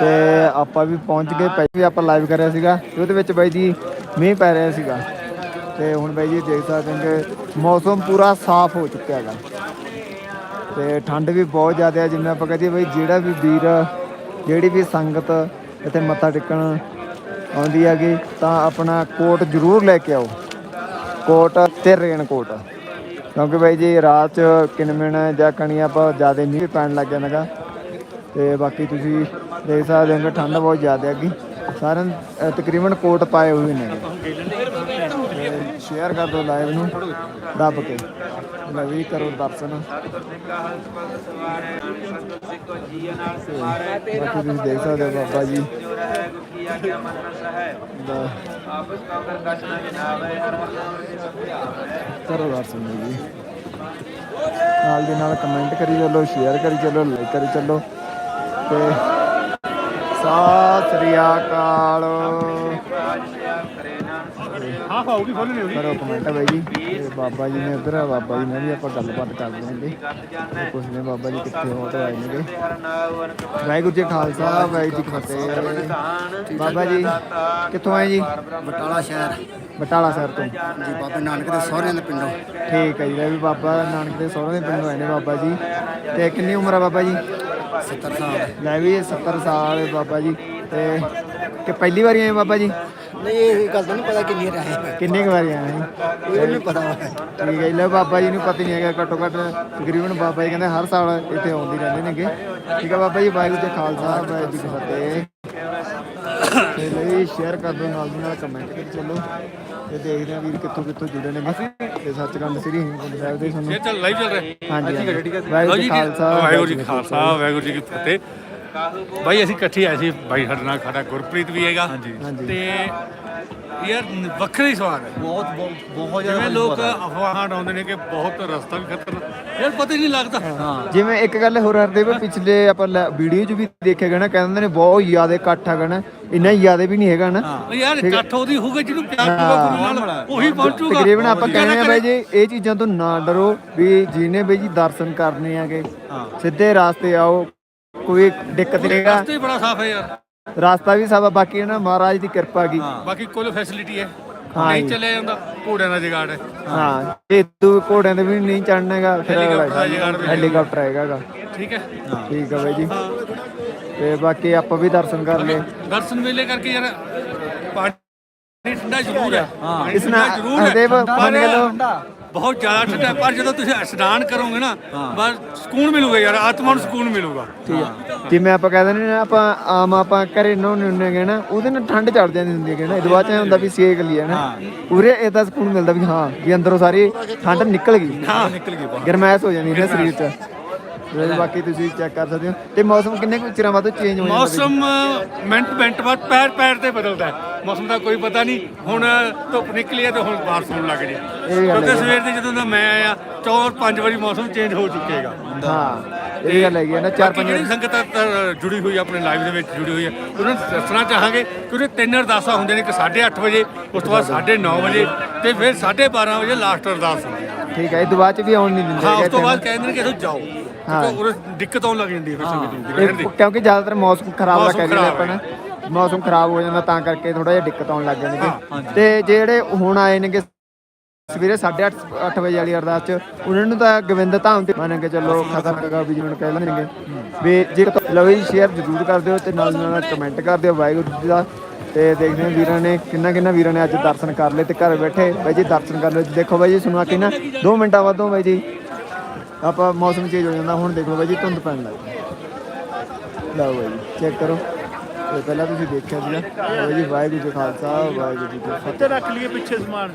ਤੇ ਆਪਾਂ ਵੀ ਪਹੁੰਚ ਗਏ। ਪਹਿਲਾਂ ਵੀ ਆਪਾਂ ਲਾਈਵ ਕਰਿਆ ਸੀਗਾ। ਤੇ ਉਹਦੇ ਵਿੱਚ ਬਾਈ ਜੀ ਮੀਂਹ ਪੈ ਰਿਹਾ ਸੀਗਾ। ਤੇ ਹੁਣ ਬਾਈ ਜੀ ਦੇਖ ਸਕਦੇ ਕਿ ਮੌਸਮ ਪੂਰਾ ਸਾਫ਼ ਹੋ ਚੁੱਕਿਆ ਹੈਗਾ। ਤੇ ਠੰਡ ਵੀ ਬਹੁਤ ਜ਼ਿਆਦਾ ਹੈ। ਜਿਵੇਂ ਆਪਾਂ ਕਹਦੇ ਬਾਈ, ਜਿਹੜਾ ਵੀ ਵੀਰ, ਜਿਹੜੀ ਵੀ ਸੰਗਤ ਇੱਥੇ ਮੱਥਾ ਟੇਕਣ ਆਉਂਦੀ ਹੈਗੀ, ਤਾਂ ਆਪਣਾ ਕੋਟ ਜ਼ਰੂਰ ਲੈ ਕੇ ਆਓ। ਕੋਟ ਤੇ ਰੇਨ ਕੋਟ ਕਿਉਂਕਿ ਬਾਈ ਜੀ ਰਾਤ ਚ ਕਿਨਮਿਨ ਜਾਂ ਕਣੀ ਆਪਾਂ ਜ਼ਿਆਦਾ ਮੀਂਹ ਵੀ ਪੈਣ ਲੱਗ ਜਾਣਾਗਾ ਤੇ ਬਾਕੀ ਤੁਸੀਂ ਦੇਖ ਸਕਦੇ ਹੋ ਕਿ ਠੰਡ ਬਹੁਤ ਜ਼ਿਆਦਾ ਹੈਗੀ। ਸਾਰਿਆਂ ਨੇ, ਤਕਰੀਬਨ ਕੋਟ ਪਾਏ ਹੋਏ ਨੇ। ਸ਼ੇਅਰ ਕਰ ਦਿਓ ਲਾਈਵ ਨੂੰ ਦੱਬ ਕੇ। ਲੈ ਕਰੋ ਦਰਸ਼ਨ। ਬਾਕੀ ਤੁਸੀਂ ਦੇਖ ਸਕਦੇ ਹੋ ਬਾਬਾ ਜੀ। ਦਾ ਕਰੋ ਦਰਸ਼ਨ ਜੀ। ਨਾਲ ਦੀ ਨਾਲ ਕਮੈਂਟ ਕਰੀ ਚੱਲੋ ਸ਼ੇਅਰ ਕਰੀ ਚੱਲੋ ਲਾਈਕ ਕਰੀ ਚੱਲੋ। ਤੇ ਸਤਿ ਸ੍ਰੀ ਅਕਾਲ। ਹਾਂ ਖੋਲਣੀ ਕਰੋ ਕਮੈਂਟ ਬਾਈ ਜੀ। ਤੇ ਬਾਬਾ ਜੀ ਨੇ ਉਧਰ ਆ ਬਾਬਾ ਜੀ ਨਾਲ ਵੀ ਆਪਾਂ ਗੱਲਬਾਤ ਕਰਦੇ ਹਾਂਗੇ ਤੇ ਪੁੱਛਦੇ ਹਾਂ ਬਾਬਾ ਜੀ ਕਿੱਥੇ ਹੋ ਤੇ ਆਏ ਨੇਗੇ ਵਾਹਿਗੁਰੂ ਜੀ ਖਾਲਸਾ ਵਾਹਿਗੁਰੂ ਜੀ ਫਤਿਹ। ਬਾਬਾ ਜੀ ਕਿੱਥੋਂ ਆਏ ਜੀ? ਬਟਾਲਾ ਸ਼ਹਿਰ। ਬਟਾਲਾ ਸ਼ਹਿਰ ਤੋਂ। ਜੀ ਬਾਬੇ ਨਾਨਕ ਦੇ ਸਹੁਰਿਆਂ ਦੇ ਪਿੰਡੋਂ। ਠੀਕ ਹੈ ਜੀ ਵੀ ਬਾਬਾ ਨਾਨਕ ਦੇ ਸਹੁਰੇ ਦੇ ਪਿੰਡੋਂ ਆਏ ਨੇ ਬਾਬਾ ਜੀ। ਤੇ ਕਿੰਨੀ ਉਮਰ ਆ ਬਾਬਾ ਜੀ? 70 ਸਾਲ। ਲੈ ਵੀ 70 ਸਾਲ ਹੈ ਬਾਬਾ ਜੀ। ਤੇ ਕਿ ਪਹਿਲੀ ਵਾਰੀ ਆਏ ਬਾਬਾ ਜੀ? ਨਹੀਂ ਇਹ ਗੱਲ ਤਾਂ ਨਹੀਂ ਪਤਾ ਕਿੰਨੀ ਰਹੇ ਕਿੰਨੇ ਕੁ ਵਾਰੀ ਆਏ ਇਹ ਨਹੀਂ ਪਤਾ। ਠੀਕ ਹੈ ਲੈ ਬਾਬਾ ਜੀ ਨੂੰ ਪਤਾ ਨਹੀਂ ਹੈਗਾ ਘੱਟੋ ਘੱਟ ਤਕਰੀਬਨ ਬਾਬਾ ਜੀ ਕਹਿੰਦੇ ਹਰ ਸਾਲ ਇੱਥੇ ਆਉਂਦੇ ਰਹਿੰਦੇ ਨੇਗੇ। ਠੀਕ ਹੈ ਬਾਬਾ ਜੀ ਵਾਹਿਗੁਰੂ ਜੀ ਖਾਲਸਾ ਵਾਹਿਗੁਰੂ ਜੀ ਫਤਿਹ। ਤੇ ਲਈ ਸ਼ੇਅਰ ਕਰ ਦਿਓ ਨਾਲ ਦੀ ਨਾਲ ਕਮੈਂਟ ਕਰੀ ਚੱਲੋ। ਤੇ ਦੇਖਦੇ ਆ ਵੀਰ ਕਿੱਥੋਂ ਕਿੱਥੋਂ ਜੁੜੇ ਨੇਗੇ। ਤੇ ਸੱਚਖੰਡ ਸ੍ਰੀ ਹੇਮਕੁੰਟ ਸਾਹਿਬ ਦੇ ਸਾਨੂੰ ਇਹ ਚੱਲ ਲਾਈਵ ਚੱਲ ਰਿਹਾ। ਹਾਂਜੀ ਹਾਂਜੀ। ਵਾਹਿਗੁਰੂ ਜੀ ਕਾ ਖਾਲਸਾ ਵਾਹਿਗੁਰੂ ਜੀ ਖਾਲਸਾ ਵਾਹਿਗੁਰੂ ਜੀ ਕੀ ਫਤਿਹ। ਬਾਈ ਅਸੀਂ ਇਕੱਠੇ ਆਏ ਸੀ। ਬਾਈ ਸਾਡੇ ਨਾਲ ਸਾਡਾ ਗੁਰਪ੍ਰੀਤ ਵੀ ਹੈਗਾ। ਹਾਂਜੀ। ਤੇ ਯਾਰ ਵੱਖਰੀ ਸਵਾਦ ਹੈ ਬਹੁਤ ਬਹੁਤ ਜਿਵੇਂ ਲੋਕ ਅਫਵਾਹਾਂ ਉਡਾਉਂਦੇ ਨੇ ਕਿ ਬਹੁਤ ਰਸਤਾ ਵੀ ਖਤਰਨਾਕ ਯਾਰ ਪਤਾ ਹੀ ਨਹੀਂ ਲੱਗਦਾ। ਜਿਵੇਂ ਇੱਕ ਗੱਲ ਹੋਰ ਹਰਦੇ ਵੀ ਪਿਛਲੇ ਆਪਾਂ ਵੀਡੀਓ 'ਚ ਵੀ ਦੇਖਿਆ ਗਿਆ ਨਾ ਕਹਿੰਦੇ ਨੇ ਬਹੁਤ ਜ਼ਿਆਦਾ ਇਕੱਠ ਹੈਗਾ ਨਾ ਇੰਨਾ ਜ਼ਿਆਦਾ ਵੀ ਨਹੀਂ ਹੈਗਾ ਨਾ। ਯਾਰ ਇਕੱਠ ਉਹਦੀ ਹੋਊਗਾ ਜਿਹਨੂੰ ਪਿਆਰ ਪੂਰਾ ਗੁਰੂ ਨਾਲ ਉਹੀ ਪਹੁੰਚੂਗਾ। ਤਕਰੀਬਨ ਆਪਾਂ ਕਹਿੰਦੇ ਆ ਬਾਈ ਜੀ ਇਹ ਚੀਜ਼ਾਂ ਤੋਂ ਨਾ ਡਰੋ ਵੀ ਜਿਹਨੇ ਬਾਈ ਜੀ ਦਰਸ਼ਨ ਕਰਨੇ ਆਗੇ ਸਿੱਧੇ ਰਾਸਤੇ ਆਓ ਕੋਈ ਦਿੱਕਤ ਨਹੀਂ ਹੈਗਾ। ਰਸਤੇ ਬੜਾ ਸਾਫ਼ ਹੈ ਯਾਰ। ਰਾਸਤਾ ਵੀ ਸਭ ਬਾਕੀ ਹੈ ਨਾ ਮਹਾਰਾਜ ਦੀ ਕਿਰਪਾ ਕੀ ਬਾਕੀ ਕੋਈ ਫੈਸਿਲਿਟੀ ਹੈ। ਹਾਂ ਨਹੀਂ ਜੀ। ਚੱਲਿਆ ਜਾਂਦਾ ਘੋੜਿਆਂ ਦਾ ਜਗਾੜ ਹੈ। ਹਾਂ ਇਹ ਤੂੰ ਘੋੜਿਆਂ ਤੇ ਵੀ ਨਹੀਂ ਚੜਨਾ ਹੈਗਾ ਫਿਰ ਹੈਲੀਕਾਪਟਰ ਦਾ ਜੁਗਾੜ ਵੀ ਹੈਲੀਕਾਪਟਰ ਹੈਗਾ ਗਾ। ਠੀਕ ਹੈ। ਠੀਕ ਹੈ ਬਾਈ ਜੀ। ਤੇ ਬਾਕੀ ਆਪਾਂ ਵੀ ਦਰਸ਼ਨ ਕਰ ਲਏ। ਦਰਸ਼ਨ ਮੇਲੇ ਕਰਕੇ ਯਾਰ ਪਾਣੀ ਠੰਡਾ ਜ਼ਰੂਰ ਹੈ। ਪਾਣੀ ਇਸ ਠੰਡਾ ਨਾਲ ਜ਼ਰੂਰ ਹੈ। ਹਰਦੇਵ ਮੰਨ ਪਰ ਕੇ ਲਓ ਬਹੁਤ ਜ਼ਿਆਦਾ ਠੰਡਾ ਹੈ, ਪਰ ਜਦੋਂ ਤੁਸੀਂ ਇਸ਼ਨਾਨ ਕਰੋਗੇ ਨਾ ਬਸ ਸਕੂਨ ਮਿਲੂਗਾ ਯਾਰ ਆਤਮਾ ਨੂੰ ਸਕੂਨ ਮਿਲੂਗਾ। ਠੀਕ ਹੈ। ਜਿਵੇਂ ਆਪਾਂ ਕਹਿੰਦੇ ਨੇ ਨਾ ਆਪਾਂ ਆਮ ਆਪਾਂ ਘਰੇ ਨਹਾਉਂਦੇ ਹੁੰਦੇ ਹੈਗੇ ਨਾ ਉਹਦੇ ਨਾਲ ਠੰਡ ਚੜ ਜਾਂਦੀ ਹੁੰਦੀ ਹੈ ਨਾ। ਇਹਦੇ ਬਾਅਦ ਚ ਐਂ ਹੁੰਦਾ ਵੀ ਸੇਕ ਲਿਆ ਨਾ। ਪੂਰੇ ਇਹਦਾ ਸਕੂਨ ਮਿਲਦਾ ਵੀ ਹਾਂ ਵੀ ਅੰਦਰੋਂ ਸਾਰੀ ਠੰਡ ਨਿਕਲ ਗਈ। ਹਾਂ ਨਿਕਲ ਗਈ ਗਰਮੈਸ਼ ਹੋ ਜਾਂਦੀ ਹੈ ਨਾ ਸਰੀਰ ਚ। ਤੇ ਬਾਕੀ ਤੁਸੀਂ ਚੈੱਕ ਕਰ ਸਕਦੇ ਹੋ। ਤੇ ਮੌਸਮ ਕਿੰਨੇ ਕੁ ਚਿਰਾਂ ਬਾਅਦ ਚੇਂਜ ਹੋ ਜਾਂਦਾ ਮੌਸਮ ਮਿੰਟ ਮਿੰਟ ਬਾਅਦ ਪੈਰ ਪੈਰ ਤੇ ਬਦਲਦਾ ਹੈ। ਮੌਸਮ ਦਾ ਕੋਈ ਪਤਾ ਨਹੀਂ। ਹੁਣ ਧੁੱਪ ਨਿਕਲੀ ਹੈ ਤੇ ਹੁਣ ਬਾਰਿਸ਼ ਹੋਣ ਲੱਗ ਜੀ ਇਹ ਗੱਲ ਕਿਉਂਕਿ ਸਵੇਰ ਦੇ ਜਦੋਂ ਦਾ ਮੈਂ ਆਇਆ ਚੌਰ ਪੰਜ ਵਾਰੀ ਮੌਸਮ ਚੇਂਜ ਹੋ ਚੁੱਕੇਗਾ। ਹਾਂ ਇਹ ਗੱਲ ਹੈਗੀ ਹੈ ਨਾ ਚਾਰ ਪੰਜ ਜਿਹੜੀ ਸੰਗਤ ਜੁੜੀ ਹੋਈ ਆਪਣੇ ਲਾਈਵ ਦੇ ਵਿੱਚ ਜੁੜੀ ਹੋਈ ਹੈ ਉਹਨਾਂ ਨੂੰ ਦੱਸਣਾ ਚਾਹਾਂਗੇ ਕਿ ਉਹਦੇ ਤਿੰਨ ਅਰਦਾਸਾਂ ਹੁੰਦੇ ਨੇ ਕਿ 8:30 ਵਜੇ ਉਸ ਤੋਂ ਬਾਅਦ 9:30 ਵਜੇ ਤੇ ਫਿਰ 12:30 ਵਜੇ ਲਾਸਟ ਅਰਦਾਸ ਹੁੰਦੀ ਹੈ। ਠੀਕ ਹੈ ਇਹ ਤੋਂ ਬਾਅਦ ਚ ਵੀ ਆਉਣ ਨਹੀਂ ਦਿੰਦੇ ਹਾਂ ਉਸ ਤੋਂ ਬਾਅਦ ਕਹਿੰਦੇ ਨੇ ਕਿ ਇੱਥੋਂ ਜਾਓ। ਹਾਂ। ਉਹ ਦਿੱਕਤ ਆਉਣ ਲੱਗ ਜਾਂਦੀ ਹੈ ਫਿਰ ਸੰਗਤ ਨੂੰ ਇਹ ਰਹਿਣ ਦੀ। ਕਿਉਂਕਿ ਜ਼ਿਆਦਾਤਰ ਮੌਸਮ ਖਰਾਬ ਦਾ ਮੌਸਮ ਕਹਿ ਰਹੇ ਖਰਾਬ ਆਪਾਂ ਨਾ। ਮੌਸਮ ਖਰਾਬ ਹੋ ਜਾਂਦਾ ਤਾਂ ਕਰਕੇ ਥੋੜਾ ਜਿਹਾ ਦਿੱਕਤ ਆਉਣ ਲੱਗ ਜਾਂਦੀ ਤੇ ਜਿਹੜੇ ਹੁਣ ਆਏ ਨੇਗੇ ਸਵੇਰੇ 8:30 ਅੱਠ ਵਜੇ ਵਾਲੀ ਅਰਦਾਸ ਚ ਉਹਨਾਂ ਨੂੰ ਤਾਂ ਗੋਬਿੰਦ ਧਾਮ ਤੇ ਮੰਨ ਕੇ ਚੱਲੋ ਖਤਮ ਹੈਗਾ ਵੀ ਜਿਵੇਂ ਕਹਿ ਲੈਣਗੇ ਵੀ ਜੇ ਜੀ ਸ਼ੇਅਰ ਜ਼ਰੂਰ ਕਰ ਦਿਓ ਤੇ ਨਾਲ ਨਾਲ ਕਮੈਂਟ ਕਰ ਦਿਓ। ਵਾਹਿਗੁਰੂ ਜੀ ਦਾ ਤੇ ਦੇਖਦੇ ਹਾਂ ਵੀਰਾਂ ਨੇ ਕਿੰਨਾ ਕਿੰਨਾ ਵੀਰਾਂ ਨੇ ਅੱਜ ਦਰਸ਼ਨ ਕਰ ਲਏ ਤੇ ਘਰ ਬੈਠੇ ਬਾਈ ਜੀ ਦਰਸ਼ਨ ਕਰ ਲਓ ਦੇਖੋ ਬਾਈ ਜੀ, ਸੁਣਾ ਕਿ ਨਾ 2 ਮਿੰਟਾਂ ਬਾਅਦੋਂ ਬਾਈ ਜੀ ਆਪਾਂ ਮੌਸਮ ਚੇਂਜ ਹੋ ਜਾਂਦਾ, ਹੁਣ ਦੇਖ ਲਓ ਬਾਈ ਜੀ, ਧੁੰਦ ਪੈਣ ਲੱਗ ਗਈ ਲਓ ਬਾਈ ਜੀ ਚੈੱਕ ਕਰੋ। ਤੇ ਪਹਿਲਾਂ ਤੁਸੀਂ ਦੇਖਿਆ ਸੀਗਾ। ਬਾਈ ਜੀ, ਵਾਹਿਗੁਰੂ ਜੀ ਕਾ ਖਾਲਸਾ, ਵਾਹਿਗੁਰੂ ਜੀ ਕੀ ਫਤਿਹ। ਰੱਖ ਲਈਏ ਪਿੱਛੇ ਸਮਾਨ।